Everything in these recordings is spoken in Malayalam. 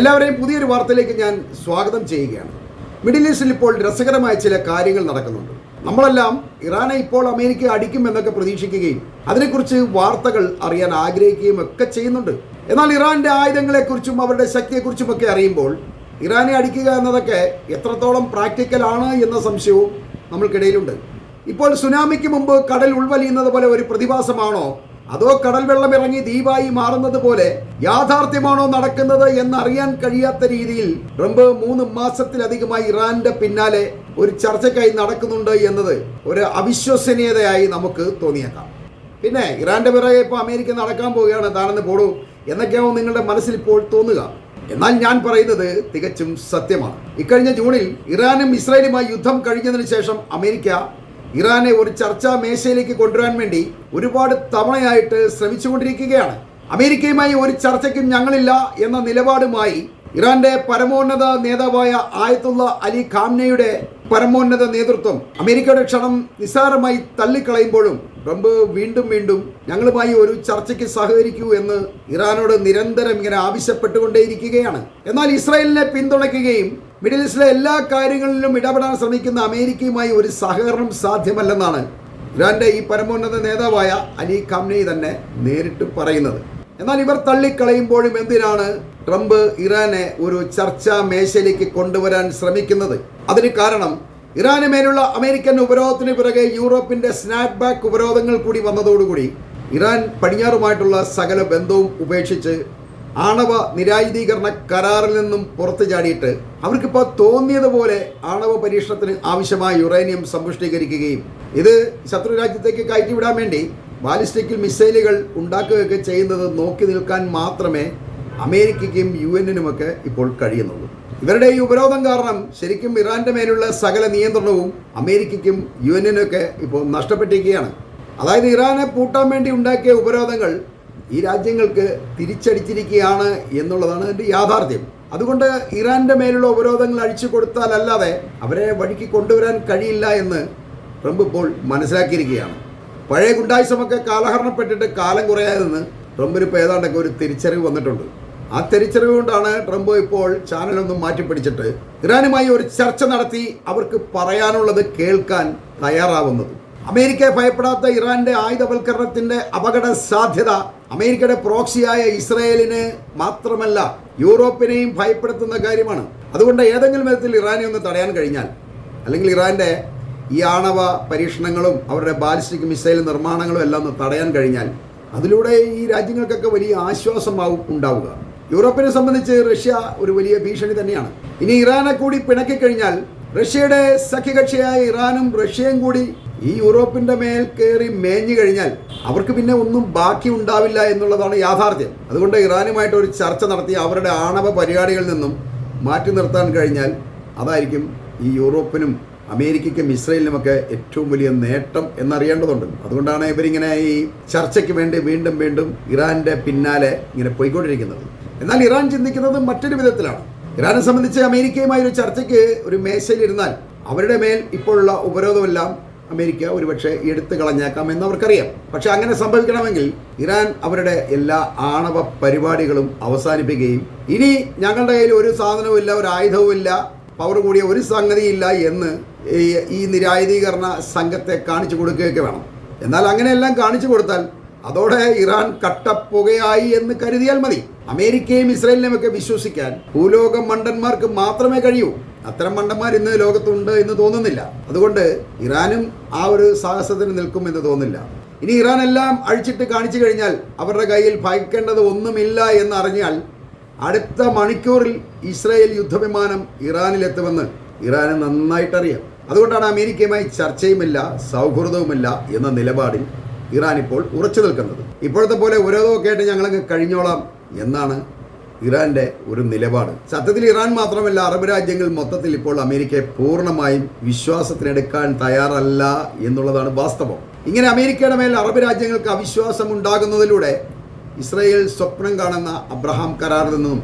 എല്ലാവരെയും പുതിയൊരു വാർത്തയിലേക്ക് ഞാൻ സ്വാഗതം ചെയ്യുകയാണ്. മിഡിൽ ഈസ്റ്റിൽ ഇപ്പോൾ രസകരമായ ചില കാര്യങ്ങൾ നടക്കുന്നുണ്ട്. നമ്മളെല്ലാം ഇറാനെ ഇപ്പോൾ അമേരിക്ക അടിക്കും എന്നൊക്കെ പ്രതീക്ഷിക്കുകയും അതിനെക്കുറിച്ച് വാർത്തകൾ അറിയാൻ ആഗ്രഹിക്കുകയും ഒക്കെ ചെയ്യുന്നുണ്ട്. എന്നാൽ ഇറാന്റെ ആയുധങ്ങളെക്കുറിച്ചും അവരുടെ ശക്തിയെക്കുറിച്ചും ഒക്കെ അറിയുമ്പോൾ ഇറാനെ അടിക്കുക എന്നതൊക്കെ എത്രത്തോളം പ്രാക്ടിക്കൽ ആണ് എന്ന സംശയവും നമ്മൾക്കിടയിലുണ്ട്. ഇപ്പോൾ സുനാമിക്ക് മുമ്പ് കടൽ ഉൾവലിയുന്നത് പോലെ ഒരു പ്രതിഭാസമാണോ അതോ കടൽ വെള്ളം ഇറങ്ങി ദ്വീപായി മാറുന്നത് പോലെ യാഥാർത്ഥ്യമാണോ നടക്കുന്നത് എന്നറിയാൻ കഴിയാത്ത രീതിയിൽ ട്രംപ് മൂന്ന് മാസത്തിലധികമായി ഇറാന്റെ പിന്നാലെ ഒരു ചർച്ചയ്ക്കായി നടക്കുന്നുണ്ട് എന്നത് ഒരു അവിശ്വസനീയതയായി നമുക്ക് തോന്നിയേക്കാം. പിന്നെ ഇറാന്റെ പിറകെ ഇപ്പോൾ അമേരിക്ക നടക്കാൻ പോവുകയാണ്. താനെന്ന് പോടൂ. എന്നൊക്കെയാവും നിങ്ങളുടെ മനസ്സിൽ ഇപ്പോൾ തോന്നുക? എന്നാൽ ഞാൻ പറയുന്നത് തികച്ചും സത്യമാണ്. ഇക്കഴിഞ്ഞ ജൂണിൽ ഇറാനും ഇസ്രായേലുമായി യുദ്ധം കഴിഞ്ഞതിന് ശേഷം അമേരിക്ക ഇറാനെ ഒരു ചർച്ചാ മേശയിലേക്ക് കൊണ്ടുവരാൻ വേണ്ടി ഒരുപാട് തവണയായിട്ട് ശ്രമിച്ചുകൊണ്ടിരിക്കുകയാണ്. അമേരിക്കയുമായി ഒരു ചർച്ചയ്ക്കും ഞങ്ങളില്ല എന്ന നിലപാടുമായി ഇറാന്റെ പരമോന്നത നേതാവായ ആയത്തുള്ള അലി ഖാംനയുടെ പരമോന്നത നേതൃത്വം അമേരിക്കയുടെ ക്ഷണം നിസ്സാരമായി തള്ളിക്കളയുമ്പോഴും ട്രംപ് വീണ്ടും വീണ്ടും ഞങ്ങളുമായി ഒരു ചർച്ചയ്ക്ക് സഹകരിക്കൂ എന്ന് ഇറാനോട് നിരന്തരം ഇങ്ങനെ ആവശ്യപ്പെട്ടുകൊണ്ടേയിരിക്കുകയാണ്. എന്നാൽ ഇസ്രായേലിനെ പിന്തുണയ്ക്കുകയും മിഡിൽ ഈസ്റ്റിലെ എല്ലാ കാര്യങ്ങളിലും ഇടപെടാൻ ശ്രമിക്കുന്ന അമേരിക്കയുമായി ഒരു സഹകരണം സാധ്യമല്ലെന്നാണ് ഇറാന്റെ ഈ പരമോന്നത നേതാവായ അലി ഖാംനയി തന്നെ നേരിട്ട് പറയുന്നത്. എന്നാൽ ഇവർ തള്ളിക്കളയുമ്പോഴും എന്തിനാണ് ട്രംപ് ഇറാനെ ഒരു ചർച്ചാ മേശയിലേക്ക് കൊണ്ടുവരാൻ ശ്രമിക്കുന്നത്? അതിന് കാരണം ഇറാന് മേലുള്ള അമേരിക്കൻ ഉപരോധത്തിന് പിറകെ യൂറോപ്പിന്റെ സ്നാപ് ബാക്ക് ഉപരോധങ്ങൾ കൂടി വന്നതോടുകൂടി ഇറാൻ പടിഞ്ഞാറുമായിട്ടുള്ള സകല ബന്ധവും ഉപേക്ഷിച്ച് ആണവ നിരായുധീകരണ കരാറിൽ നിന്നും പുറത്തു ചാടിയിട്ട് അവർക്കിപ്പോൾ തോന്നിയതുപോലെ ആണവ പരീക്ഷണത്തിന് ആവശ്യമായ യുറേനിയം സമ്പുഷ്ടീകരിക്കുകയും ഇത് ശത്രു രാജ്യത്തേക്ക് കയറ്റിവിടാൻ വേണ്ടി ബാലിസ്റ്റിക്കിൽ മിസൈലുകൾ ഉണ്ടാക്കുകയൊക്കെ ചെയ്യുന്നത് നോക്കി നിൽക്കാൻ മാത്രമേ അമേരിക്കയ്ക്കും യു എന്നിനുമൊക്കെ ഇപ്പോൾ കഴിയുന്നുള്ളൂ. ഇവരുടെ ഈ ഉപരോധം കാരണം ശരിക്കും ഇറാന്റെ മേലുള്ള സകല നിയന്ത്രണവും അമേരിക്കയ്ക്കും യു എന്നിനൊക്കെ ഇപ്പോൾ നഷ്ടപ്പെട്ടിരിക്കുകയാണ്. അതായത് ഇറാനെ പൂട്ടാൻ വേണ്ടി ഉണ്ടാക്കിയ ഉപരോധങ്ങൾ ഈ രാജ്യങ്ങൾക്ക് തിരിച്ചടിച്ചിരിക്കുകയാണ് എന്നുള്ളതാണ് അതിന്റെ യാഥാർത്ഥ്യം. അതുകൊണ്ട് ഇറാന്റെ മേലുള്ള ഉപരോധങ്ങൾ അഴിച്ചു കൊടുത്താലല്ലാതെ അവരെ വഴിക്ക് കൊണ്ടുവരാൻ കഴിയില്ല എന്ന് ട്രംപ് ഇപ്പോൾ മനസ്സിലാക്കിയിരിക്കുകയാണ്. പഴയ ഗുണ്ടായുസമൊക്കെ കാലഹരണപ്പെട്ടിട്ട് കാലം കുറയാതെന്ന് ട്രംപിന് ഇപ്പോൾ ഏതാണ്ടൊക്കെ ഒരു തിരിച്ചറിവ് വന്നിട്ടുണ്ട്. ആ തിരിച്ചറിവ് കൊണ്ടാണ് ട്രംപ് ഇപ്പോൾ ചാനലൊന്നും മാറ്റിപ്പിടിച്ചിട്ട് ഇറാനുമായി ഒരു ചർച്ച നടത്തി അവർക്ക് പറയാനുള്ളത് കേൾക്കാൻ തയ്യാറാവുന്നത്. അമേരിക്കയെ ഭയപ്പെടാത്ത ഇറാന്റെ ആയുധവൽക്കരണത്തിന്റെ അപകട സാധ്യത അമേരിക്കയുടെ പ്രോക്സിയായ ഇസ്രയേലിന് മാത്രമല്ല യൂറോപ്പിനെയും ഭയപ്പെടുത്തുന്ന കാര്യമാണ്. അതുകൊണ്ട് ഏതെങ്കിലും വിധത്തിൽ ഇറാനെ ഒന്ന് തടയാൻ കഴിഞ്ഞാൽ അല്ലെങ്കിൽ ഇറാന്റെ ഈ ആണവ പരീക്ഷണങ്ങളും അവരുടെ ബാലിസ്റ്റിക് മിസൈൽ നിർമ്മാണങ്ങളും എല്ലാം ഒന്ന് തടയാൻ കഴിഞ്ഞാൽ അതിലൂടെ ഈ രാജ്യങ്ങൾക്കൊക്കെ വലിയ ആശ്വാസമാവും ഉണ്ടാവുക. യൂറോപ്പിനെ സംബന്ധിച്ച് റഷ്യ ഒരു വലിയ ഭീഷണി തന്നെയാണ്. ഇനി ഇറാനെ കൂടി പിണക്കിക്കഴിഞ്ഞാൽ റഷ്യയുടെ സഖ്യകക്ഷിയായ ഇറാനും റഷ്യയും കൂടി ഈ യൂറോപ്പിന്റെ മേൽ കയറി മേഞ്ഞു കഴിഞ്ഞാൽ അവർക്ക് പിന്നെ ഒന്നും ബാക്കി ഉണ്ടാവില്ല എന്നുള്ളതാണ് യാഥാർത്ഥ്യം. അതുകൊണ്ട് ഇറാനുമായിട്ട് ഒരു ചർച്ച നടത്തി അവരുടെ ആണവ പരിപാടികളിൽ നിന്നും മാറ്റി നിർത്താൻ കഴിഞ്ഞാൽ അതായിരിക്കും ഈ യൂറോപ്പിനും അമേരിക്കയ്ക്കും ഇസ്രയേലിനുമൊക്കെ ഏറ്റവും വലിയ നേട്ടം എന്നറിയേണ്ടതുണ്ട്. അതുകൊണ്ടാണ് ഇവരിങ്ങനെ ഈ ചർച്ചയ്ക്ക് വേണ്ടി വീണ്ടും വീണ്ടും ഇറാന്റെ പിന്നാലെ ഇങ്ങനെ പോയിക്കൊണ്ടിരിക്കുന്നത്. എന്നാൽ ഇറാൻ ചിന്തിക്കുന്നത് മറ്റൊരു വിധത്തിലാണ്. ഇറാനെ സംബന്ധിച്ച് അമേരിക്കയുമായി ഒരു ചർച്ചയ്ക്ക് ഒരു മേശയിലിരുന്നാൽ അവരുടെ മേൽ ഇപ്പോഴുള്ള ഉപരോധമെല്ലാം അമേരിക്ക ഒരുപക്ഷെ എടുത്തു കളഞ്ഞേക്കാം എന്ന് അവർക്കറിയാം പക്ഷെ അങ്ങനെ സംഭവിക്കണമെങ്കിൽ ഇറാൻ അവരുടെ എല്ലാ ആണവ പരിപാടികളും അവസാനിപ്പിക്കുകയും ഇനി ഞങ്ങളുടെ കയ്യിൽ ഒരു സാധനവും ഇല്ല ഒരു ആയുധവും ഇല്ല പവർ കൂടിയ ഒരു സംഗതിയില്ല എന്ന് ഈ- നിരായുധീകരണ സംഘത്തെ കാണിച്ചു കൊടുക്കുകയൊക്കെ വേണം. എന്നാൽ അങ്ങനെയെല്ലാം കാണിച്ചു കൊടുത്താൽ അതോടെ ഇറാൻ കട്ടപ്പുകയായി എന്ന് കരുതിയാൽ മതി. അമേരിക്കയും ഇസ്രയേലിനെയും ഒക്കെ വിശ്വസിക്കാൻ ഭൂലോക മണ്ടന്മാർക്ക് മാത്രമേ കഴിയൂ. അത്തരം മണ്ടന്മാർ ഇന്ന് ലോകത്തുണ്ട് എന്ന് തോന്നുന്നില്ല. അതുകൊണ്ട് ഇറാനും ആ ഒരു സാഹസത്തിന് നിൽക്കും എന്ന് തോന്നുന്നില്ല. ഇനി ഇറാൻ എല്ലാം അഴിച്ചിട്ട് കാണിച്ചു കഴിഞ്ഞാൽ അവരുടെ കയ്യിൽ ഭയക്കേണ്ടത് ഒന്നുമില്ല എന്നറിഞ്ഞാൽ അടുത്ത മണിക്കൂറിൽ ഇസ്രായേൽ യുദ്ധവിമാനം ഇറാനിലെത്തുമെന്ന് ഇറാന് നന്നായിട്ടറിയാം. അതുകൊണ്ടാണ് അമേരിക്കയുമായി ചർച്ചയുമില്ല സൗഹൃദവുമില്ല എന്ന നിലപാടിൽ ഇറാൻ ഇപ്പോൾ ഉറച്ചു നിൽക്കുന്നത്. ഇപ്പോഴത്തെ പോലെ ഓരോതോ ആയിട്ട് ഞങ്ങളങ്ങ് കഴിഞ്ഞോളാം എന്നാണ് ഇറാന്റെ ഒരു നിലപാട്. സത്യത്തിൽ ഇറാൻ മാത്രമല്ല അറബ് രാജ്യങ്ങൾ മൊത്തത്തിൽ ഇപ്പോൾ അമേരിക്കയെ പൂർണമായും വിശ്വാസത്തിനെടുക്കാൻ തയ്യാറല്ല എന്നുള്ളതാണ് വാസ്തവം. ഇങ്ങനെ അമേരിക്കയുടെ മേൽ അറബ് രാജ്യങ്ങൾക്ക് അവിശ്വാസം ഉണ്ടാകുന്നതിലൂടെ ഇസ്രയേൽ സ്വപ്നം കാണുന്ന അബ്രഹാം കരാറിൽ നിന്നും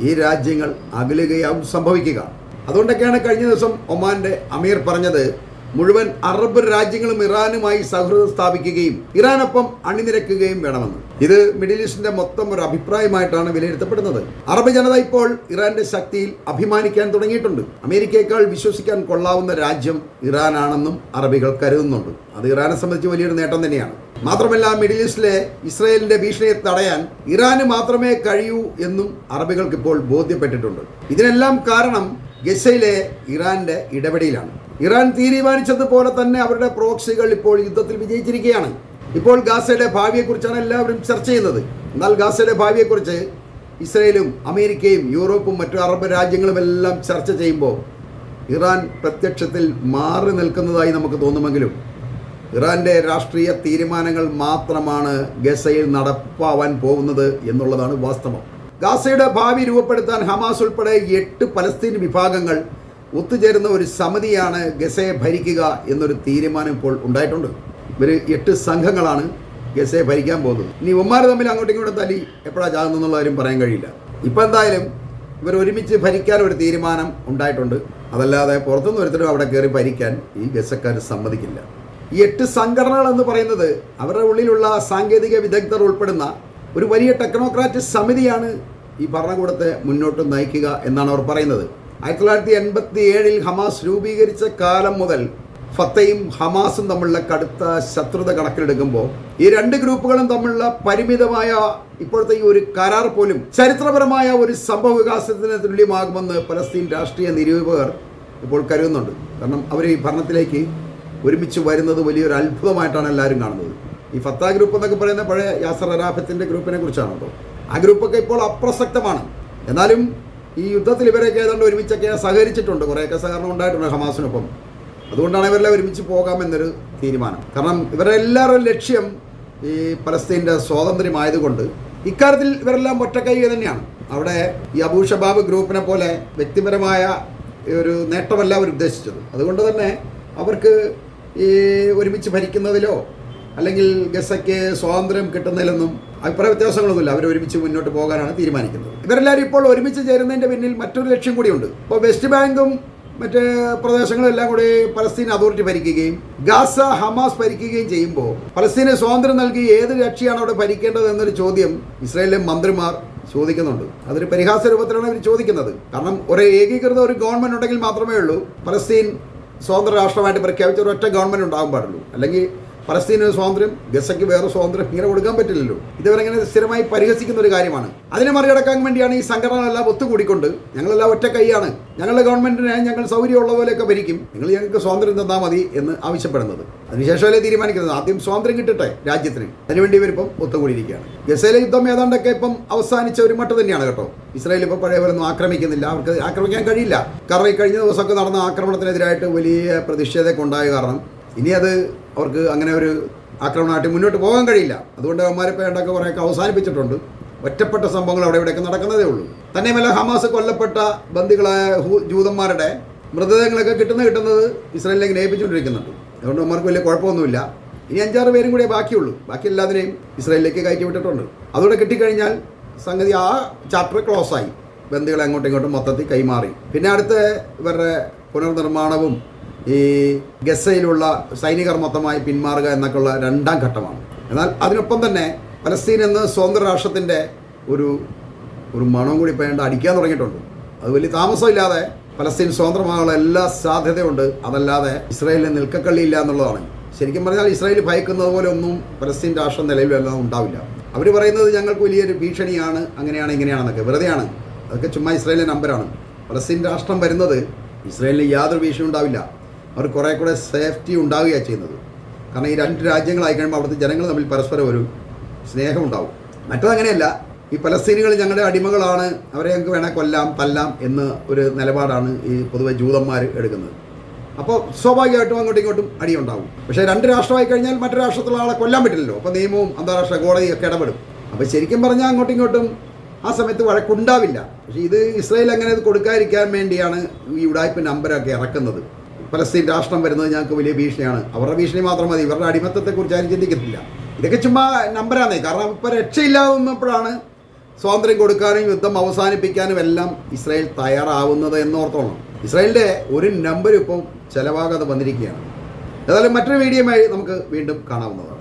ഈ രാജ്യങ്ങൾ അകലുകയാവും സംഭവിക്കുക. അതുകൊണ്ടൊക്കെയാണ് കഴിഞ്ഞ ദിവസം ഒമാന്റെ അമീർ പറഞ്ഞത് മുഴുവൻ അറബ് രാജ്യങ്ങളും ഇറാനുമായി സൗഹൃദം സ്ഥാപിക്കുകയും ഇറാനൊപ്പം അണിനിരക്കുകയും വേണമെന്ന്. ഇത് മിഡിൽ ഈസ്റ്റിന്റെ മൊത്തം ഒരു അഭിപ്രായമായിട്ടാണ് വിലയിരുത്തപ്പെടുന്നത്. അറബ് ജനത ഇപ്പോൾ ഇറാന്റെ ശക്തിയിൽ അഭിമാനിക്കാൻ തുടങ്ങിയിട്ടുണ്ട്. അമേരിക്കയേക്കാൾ വിശ്വസിക്കാൻ കൊള്ളാവുന്ന രാജ്യം ഇറാനാണെന്നും അറബികൾ കരുതുന്നുണ്ട്. അത് ഇറാനെ സംബന്ധിച്ച് വലിയൊരു നേട്ടം തന്നെയാണ്. മാത്രമല്ല മിഡിൽ ഈസ്റ്റിലെ ഇസ്രയേലിന്റെ ഭീഷണിയെ തടയാൻ ഇറാന് മാത്രമേ കഴിയൂ എന്നും അറബികൾക്ക് ഇപ്പോൾ ബോധ്യപ്പെട്ടിട്ടുണ്ട്. ഇതിനെല്ലാം കാരണം ഗസയിലെ ഇറാന്റെ ഇടപെടലാണ് ഇറാൻ തീരുമാനിച്ചതുപോലെ തന്നെ അവരുടെ പ്രോക്സികൾ ഇപ്പോൾ യുദ്ധത്തിൽ വിജയിച്ചിരിക്കുകയാണ്. ഇപ്പോൾ ഗാസയുടെ ഭാവിയെക്കുറിച്ചാണ് എല്ലാവരും ചർച്ച ചെയ്യുന്നത്. എന്നാൽ ഗാസയുടെ ഭാവിയെക്കുറിച്ച് ഇസ്രയേലും അമേരിക്കയും യൂറോപ്പും മറ്റു അറബ് രാജ്യങ്ങളും എല്ലാം ചർച്ച ചെയ്യുമ്പോൾ ഇറാൻ പ്രത്യക്ഷത്തിൽ മാറി നിൽക്കുന്നതായി നമുക്ക് തോന്നുമെങ്കിലും ഇറാന്റെ രാഷ്ട്രീയ തീരുമാനങ്ങൾ മാത്രമാണ് ഗസയിൽ നടപ്പാവാൻ പോകുന്നത് എന്നുള്ളതാണ് വാസ്തവം. ഗാസയുടെ ഭാവി രൂപപ്പെടുത്താൻ ഹമാസ് ഉൾപ്പെടെ എട്ട് പലസ്തീൻ വിഭാഗങ്ങൾ ഒത്തുചേരുന്ന ഒരു സമിതിയാണ് ഗസയെ ഭരിക്കുക എന്നൊരു തീരുമാനം ഇപ്പോൾ ഉണ്ടായിട്ടുണ്ട്. ഇവർ എട്ട് സംഘങ്ങളാണ് ഗസയെ ഭരിക്കാൻ പോകുന്നത്. ഇനി ഉമ്മാർ തമ്മിൽ അങ്ങോട്ടും ഇങ്ങോട്ടും തല്ലി എപ്പോഴാണ് ചാകുന്നുള്ള ആരും പറയാൻ കഴിയില്ല. ഇപ്പം എന്തായാലും ഇവർ ഒരുമിച്ച് ഭരിക്കാൻ ഒരു തീരുമാനം ഉണ്ടായിട്ടുണ്ട്. അതല്ലാതെ പുറത്തുനിന്ന് ഒരുത്തരും അവിടെ കയറി ഭരിക്കാൻ ഈ ഗസക്കാർ സമ്മതിക്കില്ല. ഈ എട്ട് സംഘടനകൾ എന്ന് പറയുന്നത് അവരുടെ ഉള്ളിലുള്ള സാങ്കേതിക വിദഗ്ധർ ഉൾപ്പെടുന്ന ഒരു വലിയ ടെക്നോക്രാറ്റ് സമിതിയാണ് ഈ ഭരണകൂടത്തെ മുന്നോട്ട് നയിക്കുക എന്നാണ് അവർ പറയുന്നത്. ആയിരത്തി തൊള്ളായിരത്തി എൺപത്തി ഏഴിൽ ഹമാസ് രൂപീകരിച്ച കാലം മുതൽ ഫത്തയും ഹമാസും തമ്മിലുള്ള കടുത്ത ശത്രുത കണക്കിലെടുക്കുമ്പോൾ ഈ രണ്ട് ഗ്രൂപ്പുകളും തമ്മിലുള്ള പരിമിതമായ ഇപ്പോഴത്തെ ഈ ഒരു കരാർ പോലും ചരിത്രപരമായ ഒരു സംഭവ വികാസത്തിന് തുല്യമാകുമെന്ന് പലസ്തീൻ രാഷ്ട്രീയ നിരൂപകർ ഇപ്പോൾ കരുതുന്നുണ്ട്. കാരണം അവർ ഈ ഭരണത്തിലേക്ക് ഒരുമിച്ച് വരുന്നത് വലിയൊരു അത്ഭുതമായിട്ടാണ് എല്ലാവരും കാണുന്നത്. ഈ ഫത്ത ഗ്രൂപ്പ് എന്നൊക്കെ പറയുന്ന പഴയ യാസർ അറാഫത്തിന്റെ ഗ്രൂപ്പിനെ കുറിച്ചാണ് കേട്ടോ ആ ഗ്രൂപ്പൊക്കെ ഇപ്പോൾ അപ്രസക്തമാണ്. എന്നാലും ഈ യുദ്ധത്തിൽ ഇവരൊക്കെ ഏതാണ്ട് ഒരുമിച്ചൊക്കെ സഹകരിച്ചിട്ടുണ്ട്. കുറേയൊക്കെ സഹകരണം ഉണ്ടായിട്ടുണ്ട് ഹമാസിനൊപ്പം. അതുകൊണ്ടാണ് ഇവരെല്ലാം ഒരുമിച്ച് പോകാമെന്നൊരു തീരുമാനം. കാരണം ഇവരുടെ എല്ലാവരുടെ ലക്ഷ്യം ഈ പലസ്തീന്റെ സ്വാതന്ത്ര്യമായതുകൊണ്ട് ഇക്കാര്യത്തിൽ ഇവരെല്ലാം ഒറ്റക്കൈ തന്നെയാണ്. അവിടെ ഈ അബൂ ഷബാബ് ഗ്രൂപ്പിനെ പോലെ വ്യക്തിപരമായ ഒരു നേട്ടമല്ല അവർ ഉദ്ദേശിച്ചത്. അതുകൊണ്ട് തന്നെ അവർക്ക് ഈ ഒരുമിച്ച് ഭരിക്കുന്നതിലോ അല്ലെങ്കിൽ ഗസയ്ക്ക് സ്വാതന്ത്ര്യം കിട്ടുന്നതിലൊന്നും അഭിപ്രായ വ്യത്യാസങ്ങളൊന്നുമില്ല. അവർ ഒരുമിച്ച് മുന്നോട്ട് പോകാനാണ് തീരുമാനിക്കുന്നത്. ഇവരെല്ലാവരും ഇപ്പോൾ ഒരുമിച്ച് ചേരുന്നതിന്റെ പിന്നിൽ മറ്റൊരു ലക്ഷ്യം കൂടിയുണ്ട്. ഇപ്പോൾ വെസ്റ്റ് ബാങ്കും മറ്റ് പ്രദേശങ്ങളെല്ലാം കൂടി പലസ്തീൻ അതോറിറ്റി ഭരിക്കുകയും ഗാസ ഹമാസ് ഭരിക്കുകയും ചെയ്യുമ്പോൾ പലസ്തീനെ സ്വാതന്ത്ര്യം നൽകി ഏത് കക്ഷിയാണ് അവിടെ ഭരിക്കേണ്ടത് എന്നൊരു ചോദ്യം ഇസ്രായേലിലെ മന്ത്രിമാർ ചോദിക്കുന്നുണ്ട്. അതൊരു പരിഹാസ രൂപത്തിലാണ് അവർ ചോദിക്കുന്നത്. കാരണം ഒരു ഏകീകൃത ഒരു ഗവൺമെന്റ് ഉണ്ടെങ്കിൽ മാത്രമേ ഉള്ളൂ. പലസ്തീൻ സ്വതന്ത്ര രാഷ്ട്രമായിട്ട് പ്രഖ്യാപിച്ച ഒരൊറ്റ ഗവൺമെന്റ് ഉണ്ടാകാൻ പാടുള്ളൂ. അല്ലെങ്കിൽ പലസ്തീന് സ്വാതന്ത്ര്യം ഗസയ്ക്ക് വേറെ സ്വാതന്ത്ര്യം ഇങ്ങനെ കൊടുക്കാൻ പറ്റില്ലല്ലോ. ഇതവരങ്ങനെ സ്ഥിരമായി പരിഹസിക്കുന്ന ഒരു കാര്യമാണ്. അതിനെ മറികടക്കാൻ വേണ്ടിയാണ് ഈ സംഘടനകളെല്ലാം ഒത്തുകൂടിക്കൊണ്ട് ഞങ്ങളെല്ലാം ഒറ്റ കൈയാണ് ഞങ്ങളുടെ ഗവൺമെന്റിനെ ഞങ്ങൾ സൗകര്യമുള്ള പോലെയൊക്കെ ഭരിക്കും. നിങ്ങൾ ഞങ്ങൾക്ക് സ്വാതന്ത്ര്യം തന്നാൽ മതി എന്ന് ആവശ്യപ്പെടുന്നത്. അതിനുശേഷമല്ലേ തീരുമാനിക്കുന്നത്? ആദ്യം സ്വാതന്ത്ര്യം കിട്ടട്ടെ രാജ്യത്തിന്. അതിനുവേണ്ടി ഇവരിപ്പം ഒത്തുകൂടിയിരിക്കുകയാണ്. ഗസയിലെ യുദ്ധം ഏതാണ്ടൊക്കെ ഇപ്പം അവസാനിച്ച ഒരു മട്ട് തന്നെയാണ് കേട്ടോ. ഇസ്രായേൽ ഇപ്പം പഴയ പോലൊന്നും ആക്രമിക്കുന്നില്ല. അവർക്ക് ആക്രമിക്കാൻ കഴിയില്ല. കാരണം ഈ കഴിഞ്ഞ ദിവസമൊക്കെ നടന്ന ആക്രമണത്തിനെതിരായിട്ട് വലിയ പ്രതിഷേധമൊക്കെ ഉണ്ടായ കാരണം ഇനി അത് അവർക്ക് അങ്ങനെ ഒരു ആക്രമണമായിട്ട് മുന്നോട്ട് പോകാൻ കഴിയില്ല. അതുകൊണ്ട് അവന്മാരിപ്പോൾ ഏണ്ടൊക്കെ കുറേയൊക്കെ അവസാനിപ്പിച്ചിട്ടുണ്ട്. ഒറ്റപ്പെട്ട സംഭവങ്ങൾ അവിടെ ഇവിടെയൊക്കെ നടക്കുന്നതേ ഉള്ളൂ. തന്നെയുമല്ല ഹമാസ് കൊല്ലപ്പെട്ട ബന്ദികളായ ജൂതന്മാരുടെ മൃതദേഹങ്ങളൊക്കെ കിട്ടുന്ന കിട്ടുന്നത് ഇസ്രായേലിലേക്ക് ലയിപ്പിച്ചുകൊണ്ടിരിക്കുന്നുണ്ട് അതുകൊണ്ട് അവന്മാർക്ക് വലിയ കുഴപ്പമൊന്നുമില്ല. ഇനി അഞ്ചാറ് പേരും കൂടെ ബാക്കിയുള്ളൂ. ബാക്കി എല്ലാത്തിനെയും ഇസ്രായേലിലേക്ക് കയറ്റി വിട്ടിട്ടുണ്ട്. അതോടെ കിട്ടിക്കഴിഞ്ഞാൽ സംഗതി ആ ചാപ്റ്റർ ക്ലോസ് ആയി. ബന്ധുക്കളെ അങ്ങോട്ടും ഇങ്ങോട്ടും മൊത്തത്തിൽ കൈമാറി. പിന്നെ അടുത്ത ഇവരുടെ പുനർനിർമ്മാണവും ഈ ഗസയിലുള്ള സൈനികർ മൊത്തമായി പിന്മാറുക എന്നൊക്കെയുള്ള രണ്ടാം ഘട്ടമാണ്. എന്നാൽ അതിനൊപ്പം തന്നെ പലസ്തീൻ എന്ന സ്വതന്ത്ര രാഷ്ട്രത്തിന്റെ ഒരു ഒരു മണവും കൂടി ഏതാണ്ട് അടിക്കാൻ തുടങ്ങിയിട്ടുണ്ട്. അത് വലിയ താമസമില്ലാതെ പലസ്തീൻ സ്വതന്ത്രമാകാനുള്ള എല്ലാ സാധ്യതയുണ്ട്. അതല്ലാതെ ഇസ്രായേലിന് നിൽക്കക്കള്ളിയില്ല എന്നുള്ളതാണ്. ശരിക്കും പറഞ്ഞാൽ ഇസ്രായേൽ ഭയക്കുന്നത് പോലെ ഒന്നും പലസ്തീൻ രാഷ്ട്രം നിലവിലെല്ലാം ഉണ്ടാവില്ല. അവർ പറയുന്നത് ഞങ്ങൾക്ക് വലിയൊരു ഭീഷണിയാണ് അങ്ങനെയാണ് ഇങ്ങനെയാണെന്നൊക്കെ. വെറുതെയാണ്. അതൊക്കെ ചുമ്മാ ഇസ്രായേലിന്റെ നമ്പരാണ്. പലസ്തീൻ രാഷ്ട്രം വരുന്നത് ഇസ്രായേലിന് യാതൊരു ഭീഷണി ഉണ്ടാവില്ല. അവർ കുറേ കൂടെ സേഫ്റ്റി ഉണ്ടാവുകയാണ് ചെയ്യുന്നത്. കാരണം ഈ രണ്ട് രാജ്യങ്ങളായി കഴിയുമ്പോൾ അവിടുത്തെ ജനങ്ങൾ തമ്മിൽ പരസ്പരം ഒരു സ്നേഹമുണ്ടാവും. മറ്റതങ്ങനെയല്ല ഈ പലസ്തീനികൾ ഞങ്ങളുടെ അടിമകളാണ്. അവരെ ഞങ്ങൾക്ക് വേണേൽ കൊല്ലാം തല്ലാം എന്ന് ഒരു നിലപാടാണ് ഈ പൊതുവെ ജൂതന്മാർ എടുക്കുന്നത്. അപ്പോൾ സ്വാഭാവികമായിട്ടും അങ്ങോട്ടും ഇങ്ങോട്ടും അടിയുണ്ടാവും. പക്ഷേ രണ്ട് രാഷ്ട്രമായി കഴിഞ്ഞാൽ മറ്റു രാഷ്ട്രത്തിലുള്ള ആളെ കൊല്ലാൻ പറ്റില്ലല്ലോ. അപ്പോൾ നിയമവും അന്താരാഷ്ട്ര കോടതിയൊക്കെ ഇടപെടും. അപ്പോൾ ശരിക്കും പറഞ്ഞാൽ അങ്ങോട്ടും ഇങ്ങോട്ടും ആ സമയത്ത് വഴക്കുണ്ടാവില്ല. പക്ഷേ ഇത് ഇസ്രായേൽ അങ്ങനെ ഇത് കൊടുക്കാതിരിക്കാൻ വേണ്ടിയാണ് ഈ ഉടായ്പ നമ്പരൊക്കെ ഇറക്കുന്നത്. പലസ്തീൻ രാഷ്ട്രം വരുന്നത് ഞങ്ങൾക്ക് വലിയ ഭീഷണിയാണ്. അവരുടെ ഭീഷണി മാത്രം മതി. ഇവരുടെ അടിമത്തത്തെക്കുറിച്ച് ആരും ചിന്തിക്കത്തില്ല. ഇതൊക്കെ ചുമ്മാ നമ്പരാന്നേ. കാരണം ഇപ്പോൾ രക്ഷയില്ലാവുന്നപ്പോഴാണ് സ്വാതന്ത്ര്യം കൊടുക്കാനും യുദ്ധം അവസാനിപ്പിക്കാനും എല്ലാം ഇസ്രായേൽ തയ്യാറാവുന്നത് എന്നോർത്തോണം. ഇസ്രായേലിന്റെ ഒരു നമ്പർ ഇപ്പം ചിലവാകാതെ വന്നിരിക്കുകയാണ്. ഏതായാലും മറ്റൊരു വീഡിയോയുമായി നമുക്ക് വീണ്ടും കാണാവുന്നതാണ്.